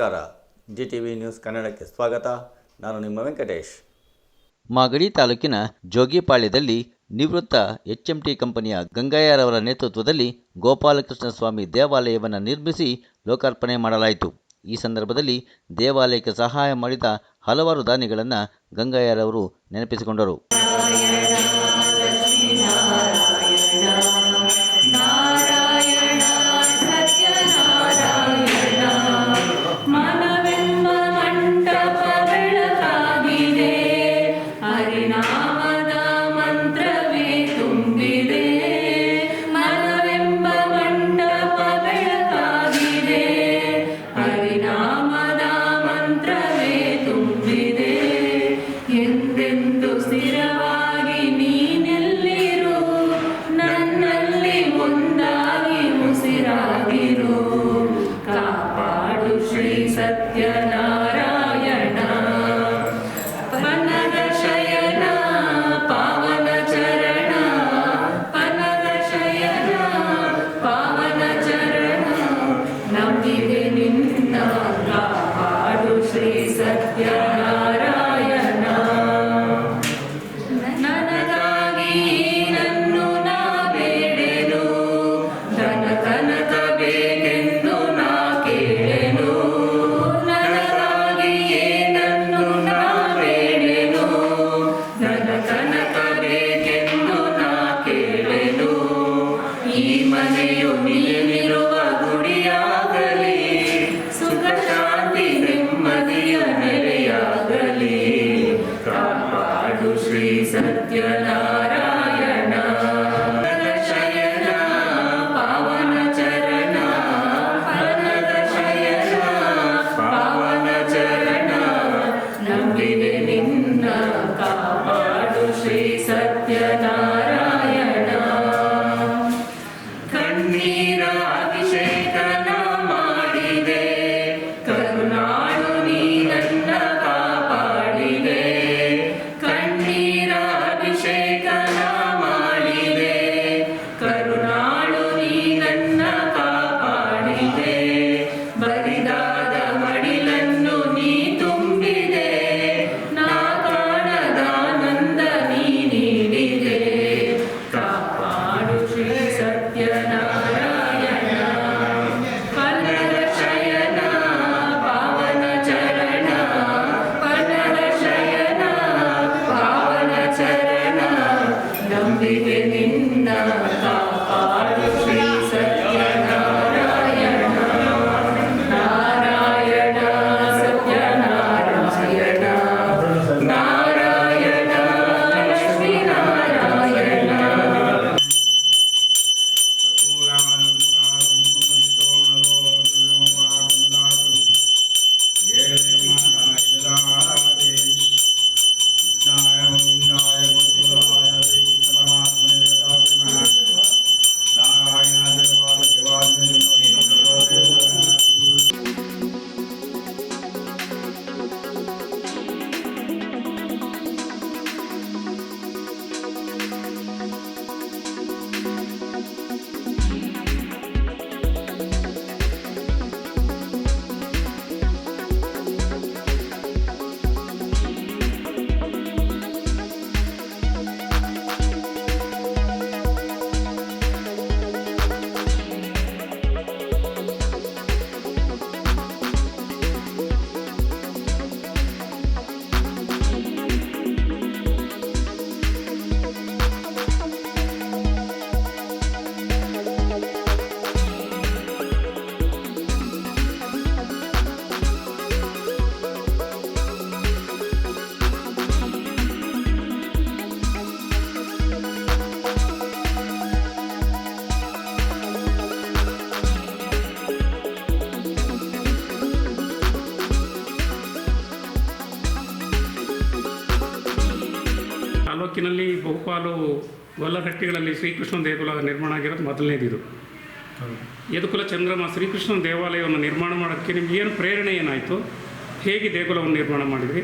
ನಮಸ್ಕಾರ. G T V news ಕನ್ನಡಕ್ಕೆ ಸ್ವಾಗತ. ನಾನು ನಿಮ್ಮ ವೆಂಕಟೇಶ್. ಮಾಗಡಿ ತಾಲೂಕಿನ ಜೋಗಿಪಾಳ್ಯದಲ್ಲಿ ನಿವೃತ್ತ ಎಚ್ಎಂಟಿ ಕಂಪನಿಯ ಗಂಗಯ್ಯರವರ ನೇತೃತ್ವದಲ್ಲಿ ಗೋಪಾಲಕೃಷ್ಣ ಸ್ವಾಮಿ ದೇವಾಲಯವನ್ನು ನಿರ್ಮಿಸಿ ಲೋಕಾರ್ಪಣೆ ಮಾಡಲಾಯಿತು. ಈ ಸಂದರ್ಭದಲ್ಲಿ ದೇವಾಲಯಕ್ಕೆ ಸಹಾಯ ಮಾಡಿದ ಹಲವಾರು ದಾನಿಗಳನ್ನು ಗಂಗಯ್ಯರವರು ನೆನಪಿಸಿಕೊಂಡರು. Amen. ತಾಲೂಕಿನಲ್ಲಿ ಬಹುಪಾಲು ಗೊಲ್ಲಗಟ್ಟಿಗಳಲ್ಲಿ ಶ್ರೀಕೃಷ್ಣ ದೇಗುಲ ನಿರ್ಮಾಣ ಆಗಿರೋದು ಮೊದಲನೇದಿದು. ಯದುಕುಲ ಚಂದ್ರಮ ಶ್ರೀಕೃಷ್ಣ ದೇವಾಲಯವನ್ನು ನಿರ್ಮಾಣ ಮಾಡೋಕ್ಕೆ ನಿಮ್ಗೆ ಏನು ಪ್ರೇರಣೆ ಏನಾಯಿತು? ಹೇಗೆ ದೇಗುಲವನ್ನು ನಿರ್ಮಾಣ ಮಾಡಿದ್ರಿ?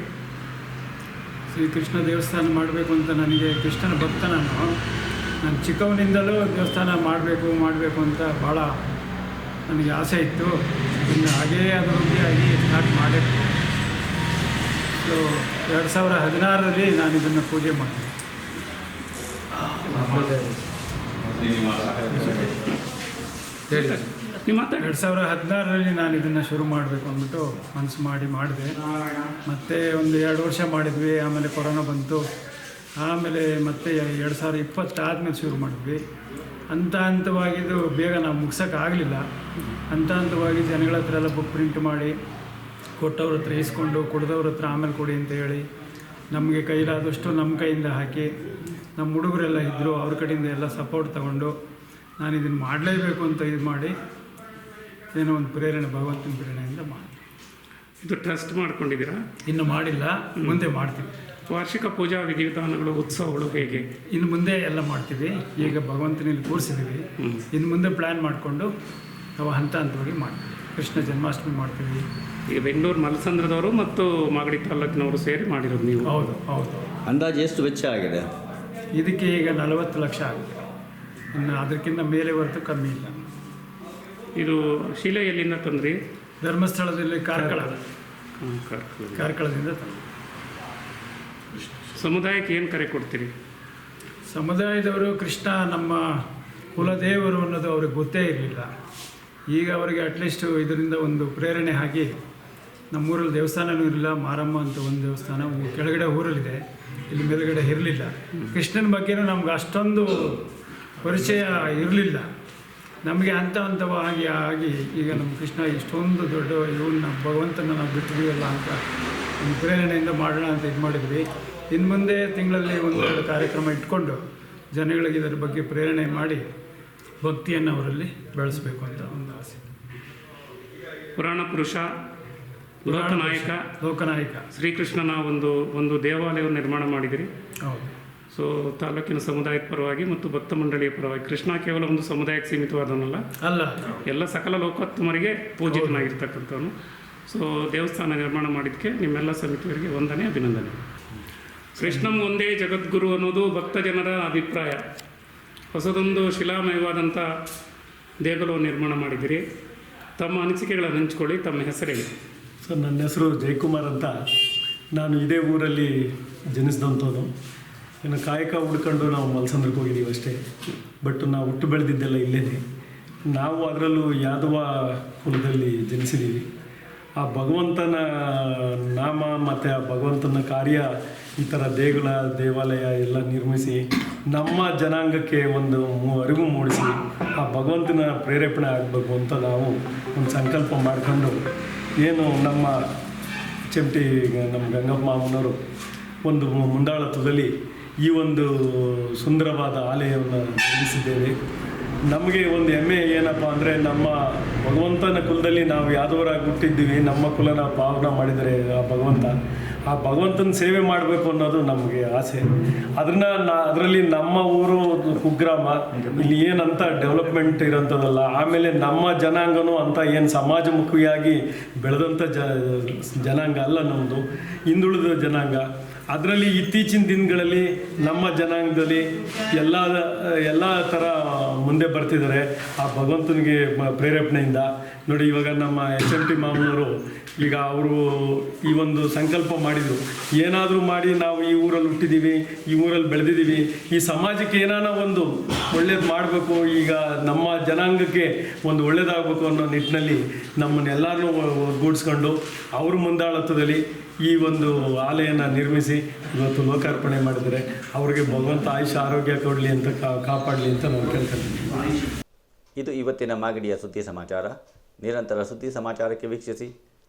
ಶ್ರೀಕೃಷ್ಣ ದೇವಸ್ಥಾನ ಮಾಡಬೇಕು ಅಂತ ನನಗೆ ಕೃಷ್ಣನ ಭಕ್ತ ನಾನು ನಾನು ಚಿಕ್ಕವನಿಂದಲೂ ದೇವಸ್ಥಾನ ಮಾಡಬೇಕು ಮಾಡಬೇಕು ಅಂತ ಭಾಳ ನನಗೆ ಆಸೆ ಇತ್ತು. ಇನ್ನು ಹಾಗೇ ಅದರೊಂದಿಗೆ ಆಗಿ ಸ್ಟಾರ್ಟ್ ಮಾಡಬೇಕು ಸೊ ಎರಡು ಸಾವಿರ ಹದಿನಾರರಲ್ಲಿ ನಾನು ಇದನ್ನು ಪೂಜೆ ಮಾಡಿದೆ. ನೀವು ಮಾತಾಡಿ ಎರಡು ಸಾವಿರ ಹದಿನಾರರಲ್ಲಿ ನಾನು ಇದನ್ನು ಶುರು ಮಾಡಬೇಕು ಅಂದ್ಬಿಟ್ಟು ಮನಸ್ಸು ಮಾಡಿ ಮಾಡಿದೆ. ಮತ್ತೆ ಒಂದು ಎರಡು ವರ್ಷ ಮಾಡಿದ್ವಿ, ಆಮೇಲೆ ಕೊರೋನಾ ಬಂತು. ಆಮೇಲೆ ಮತ್ತೆ ಎರಡು ಸಾವಿರ ಇಪ್ಪತ್ತಾದ್ಮೇಲೆ ಶುರು ಮಾಡಿದ್ವಿ. ಹಂತ ಹಂತವಾಗಿ ಇದು ಬೇಗ ನಾವು ಮುಗ್ಸೋಕ್ಕಾಗಲಿಲ್ಲ ಹಂತ ಹಂತವಾಗಿ ಜನಗಳ ಹತ್ರ ಎಲ್ಲ ಬುಕ್ ಪ್ರಿಂಟ್ ಮಾಡಿ, ಕೊಟ್ಟವ್ರ ಹತ್ರ ಇಸ್ಕೊಂಡು, ಕೊಡ್ದವ್ರ ಹತ್ರ ಆಮೇಲೆ ಕೊಡಿ ಅಂತ ಹೇಳಿ ನಮಗೆ ಕೈಲಾದಷ್ಟು ನಮ್ಮ ಕೈಯಿಂದ ಹಾಕಿ ನಮ್ಮ ಹುಡುಗರೆಲ್ಲ ಇದ್ದರು ಅವ್ರ ಕಡೆಯಿಂದ ಎಲ್ಲ ಸಪೋರ್ಟ್ ತಗೊಂಡು ನಾನು ಇದನ್ನು ಮಾಡಲೇಬೇಕು ಅಂತ ಇದು ಮಾಡಿ ಏನೋ ಒಂದು ಪ್ರೇರಣೆ ಭಗವಂತನ ಪ್ರೇರಣೆಯಿಂದ ಮಾಡಿ ಇದು ಟ್ರಸ್ಟ್ ಮಾಡ್ಕೊಂಡಿದ್ದೀರಾ? ಇನ್ನು ಮಾಡಿಲ್ಲ ಮುಂದೆ ಮಾಡ್ತೀವಿ. ವಾರ್ಷಿಕ ಪೂಜಾ ವಿಧಿವಿಧಾನಗಳು ಉತ್ಸವಗಳು ಹೇಗೆ? ಇನ್ನು ಮುಂದೆ ಎಲ್ಲ ಮಾಡ್ತೀವಿ. ಈಗ ಭಗವಂತನಲ್ಲಿ ಕೂರಿಸಿದ್ದೀವಿ. ಇನ್ನು ಮುಂದೆ ಪ್ಲ್ಯಾನ್ ಮಾಡಿಕೊಂಡು ನಾವು ಹಂತ ಹಂತವಾಗಿ ಮಾಡ್ತೀವಿ. ಕೃಷ್ಣ ಜನ್ಮಾಷ್ಟಮಿ ಮಾಡ್ತೀವಿ. ಈಗ ಬೆಂಗಳೂರು ಮಲಸಂದ್ರದವರು ಮತ್ತು ಮಾಗಡಿ ತಾಲೂಕಿನವರು ಸೇರಿ ಮಾಡಿರೋದು ನೀವು? ಹೌದು ಹೌದು. ಅಂದಾಜು ಎಷ್ಟು ವೆಚ್ಚ ಆಗಿದೆ? ಇದಕ್ಕೆ ಈಗ ನಲವತ್ತು ಲಕ್ಷ ಆಗಿದೆ ಇನ್ನು ಅದಕ್ಕಿಂತ ಮೇಲೆ ಹೊರತು ಕಮ್ಮಿ ಇಲ್ಲ. ಇದು ಶಿಲೆ ಎಲ್ಲಿಂದ ತಂದ್ರಿ? ಧರ್ಮಸ್ಥಳದಲ್ಲಿ ಕಾರ್ಕಳ ಕಾರ್ಕಳದಿಂದ ತಂದ್ರಿ ಸಮುದಾಯಕ್ಕೆ ಏನು ಕರೆ ಕೊಡ್ತೀರಿ? ಸಮುದಾಯದವರು ಕೃಷ್ಣ ನಮ್ಮ ಕುಲದೇವರು ಅನ್ನೋದು ಅವ್ರಿಗೆ ಗೊತ್ತೇ ಇರಲಿಲ್ಲ. ಈಗ ಅವರಿಗೆ ಅಟ್ಲೀಸ್ಟು ಇದರಿಂದ ಒಂದು ಪ್ರೇರಣೆ ಆಗಿ ನಮ್ಮೂರಲ್ಲಿ ದೇವಸ್ಥಾನವೂ ಇರಲಿಲ್ಲ, ಮಾರಮ್ಮ ಅಂತ ಒಂದು ದೇವಸ್ಥಾನ ಕೆಳಗಡೆ ಊರಲ್ಲಿದೆ. ಇಲ್ಲಿ ಮೇಲುಗಡೆ ಇರಲಿಲ್ಲ. ಕೃಷ್ಣನ ಬಗ್ಗೆನೂ ನಮ್ಗೆ ಅಷ್ಟೊಂದು ಪರಿಚಯ ಇರಲಿಲ್ಲ. ನಮಗೆ ಹಂತ ಹಂತವಾಗಿ ಆಗಿ ಈಗ ನಮ್ಮ ಕೃಷ್ಣ ಇಷ್ಟೊಂದು ದೊಡ್ಡ ಇವನ್ನ ಭಗವಂತನ ನಾವು ಬಿಟ್ಟಿದೀವಲ್ಲ ಅಂತ ಒಂದು ಪ್ರೇರಣೆಯಿಂದ ಮಾಡೋಣ ಅಂತ ಇದು ಮಾಡಿದ್ವಿ. ಇನ್ನು ಮುಂದೆ ತಿಂಗಳಲ್ಲಿ ಒಂದು ಕಾರ್ಯಕ್ರಮ ಇಟ್ಕೊಂಡು ಜನಗಳಿಗೆ ಇದರ ಬಗ್ಗೆ ಪ್ರೇರಣೆ ಮಾಡಿ ಭಕ್ತಿಯನ್ನು ಅವರಲ್ಲಿ ಬೆಳೆಸಬೇಕು ಅಂತ ಒಂದು ಆಸೆ. ಪುರಾಣ ಪುರುಷ ಲೋಕನಾಯಕ. ಲೋಕನಾಯಕ. ಶ್ರೀಕೃಷ್ಣನ ಒಂದು ಒಂದು ದೇವಾಲಯವನ್ನು ನಿರ್ಮಾಣ ಮಾಡಿದಿರಿ. ಹೌದು. ಸೊ ತಾಲೂಕಿನ ಸಮುದಾಯದ ಪರವಾಗಿ ಮತ್ತು ಭಕ್ತ ಮಂಡಳಿಯ ಪರವಾಗಿ ಕೃಷ್ಣ ಕೇವಲ ಒಂದು ಸಮುದಾಯಕ್ಕೆ ಸೀಮಿತವಾದವನಲ್ಲ ಅಲ್ಲ. ಎಲ್ಲ ಸಕಲ ಲೋಕೋತ್ತಮರಿಗೆ ಪೂಜಿತನಾಗಿರ್ತಕ್ಕಂಥವನು. ಸೊ ದೇವಸ್ಥಾನ ನಿರ್ಮಾಣ ಮಾಡಿದ್ದಕ್ಕೆ ನಿಮ್ಮೆಲ್ಲ ಸಮಿತಿಯವರಿಗೆ ವಂದನೆ ಅಭಿನಂದನೆ. ಕೃಷ್ಣಂ ಒಂದೇ ಜಗದ್ಗುರು ಅನ್ನೋದು ಭಕ್ತ ಜನರ ಅಭಿಪ್ರಾಯ. ಹೊಸದೊಂದು ಶಿಲಾಮಯವಾದಂಥ ದೇಗುಲವನ್ನು ನಿರ್ಮಾಣ ಮಾಡಿದಿರಿ. ತಮ್ಮ ಅನಿಸಿಕೆಗಳನ್ನು ಹಂಚ್ಕೊಳ್ಳಿ ತಮ್ಮ ಹೆಸರೇಳಿ ಸರ್ ನನ್ನ ಹೆಸರು ಜಯಕುಮಾರ್ ಅಂತ. ನಾನು ಇದೇ ಊರಲ್ಲಿ ಜನಿಸಿದಂಥದ್ದು ಇನ್ನು ಕಾಯಕ ಹುಡ್ಕೊಂಡು ನಾವು ಮಲ್ಸಂದ್ರಕ್ಕೆ ಹೋಗಿದ್ದೀವಿ ಅಷ್ಟೇ. ಬಟ್ ನಾವು ಹುಟ್ಟು ಬೆಳೆದಿದ್ದೆಲ್ಲ ಇಲ್ಲೇ ನಾವು ಅದರಲ್ಲೂ ಯಾದವ ಕುಲದಲ್ಲಿ ಜನಿಸಿದ್ದೀವಿ. ಆ ಭಗವಂತನ ನಾಮ ಮತ್ತು ಆ ಭಗವಂತನ ಕಾರ್ಯ ಈ ಥರ ದೇಗುಲ, ದೇವಾಲಯ ಎಲ್ಲ ನಿರ್ಮಿಸಿ ನಮ್ಮ ಜನಾಂಗಕ್ಕೆ ಒಂದು ಅರಿವು ಮೂಡಿಸಿ ಆ ಭಗವಂತನ ಪ್ರೇರೇಪಣೆ ಆಗಬೇಕು ಅಂತ ನಾವು ಒಂದು ಸಂಕಲ್ಪ ಮಾಡಿಕೊಂಡು ಏನು ನಮ್ಮ ಚಮಟಿ ನಮ್ಮ ಗಂಗಪ್ಪ ಮಾಮನವರು ಒಂದು ಮುಂದಾಳತ್ವದಲ್ಲಿ ಈ ಒಂದು ಸುಂದರವಾದ ಆಲಯವನ್ನು ನಿರ್ಮಿಸಿದ್ದೇವೆ. ನಮಗೆ ಒಂದು ಹೆಮ್ಮೆ ಏನಪ್ಪ ಅಂದರೆ ನಮ್ಮ ಭಗವಂತನ ಕುಲದಲ್ಲಿ ನಾವು ಯಾದವರಾಗಿ ಹುಟ್ಟಿದ್ದೀವಿ, ನಮ್ಮ ಕುಲನ ಪಾವನ ಮಾಡಿದರೆ ಆ ಭಗವಂತ. ಆ ಭಗವಂತನ ಸೇವೆ ಮಾಡಬೇಕು ಅನ್ನೋದು ನಮಗೆ ಆಸೆ. ಅದನ್ನ ಅದರಲ್ಲಿ ನಮ್ಮ ಊರು ಕುಗ್ರಾಮ, ಇಲ್ಲಿ ಏನಂತ ಡೆವಲಪ್ಮೆಂಟ್ ಇರೋಂಥದ್ದಲ್ಲ, ಆಮೇಲೆ ನಮ್ಮ ಜನಾಂಗನೂ ಅಂತ ಏನು ಸಮಾಜಮುಖಿಯಾಗಿ ಬೆಳೆದಂಥ ಜ, ಜನಾಂಗ ಅಲ್ಲ ನಮ್ಮದು ಹಿಂದುಳಿದ ಜನಾಂಗ. ಅದರಲ್ಲಿ ಇತ್ತೀಚಿನ ದಿನಗಳಲ್ಲಿ ನಮ್ಮ ಜನಾಂಗದಲ್ಲಿ ಎಲ್ಲ ಎಲ್ಲ ಥರ ಮುಂದೆ ಬರ್ತಿದ್ದಾರೆ. ಆ ಭಗವಂತನಿಗೆ ಪ್ರೇರೇಪಣೆಯಿಂದ. ನೋಡಿ ಇವಾಗ ನಮ್ಮ ಎಚ್ ಎಂ ಟಿ ಮಾಮನವರು ಈಗ ಅವರು ಈ ಒಂದು ಸಂಕಲ್ಪ ಮಾಡಿದರು. ಏನಾದರೂ ಮಾಡಿ ನಾವು ಈ ಊರಲ್ಲಿ ಹುಟ್ಟಿದ್ದೀವಿ ಈ ಊರಲ್ಲಿ ಬೆಳೆದಿದ್ದೀವಿ ಈ ಸಮಾಜಕ್ಕೆ ಏನಾನ ಒಂದು ಒಳ್ಳೇದು ಮಾಡಬೇಕು, ಈಗ ನಮ್ಮ ಜನಾಂಗಕ್ಕೆ ಒಂದು ಒಳ್ಳೇದಾಗಬೇಕು ಅನ್ನೋ ನಿಟ್ಟಿನಲ್ಲಿ ನಮ್ಮನ್ನೆಲ್ಲರನ್ನೂ ಒಗ್ಗೂಡಿಸ್ಕೊಂಡು ಅವ್ರ ಮುಂದಾಳತ್ವದಲ್ಲಿ ಈ ಒಂದು ಆಲಯನ ನಿರ್ಮಿಸಿ ಇವತ್ತು ಲೋಕಾರ್ಪಣೆ ಮಾಡಿದರೆ ಅವರಿಗೆ ಭಗವಂತ ಆಯುಷ ಆರೋಗ್ಯ ಕೊಡಲಿ ಅಂತ ಕಾಪಾಡಲಿ ಅಂತ ನಾವು ಕೇಳ್ಕೊಳ್ತೀವಿ. ಇದು ಇವತ್ತಿನ ಮಾಗಡಿಯ ಸುದ್ದಿ ಸಮಾಚಾರ. ನಿರಂತರ ಸುದ್ದಿ ಸಮಾಚಾರಕ್ಕೆ ವೀಕ್ಷಿಸಿ.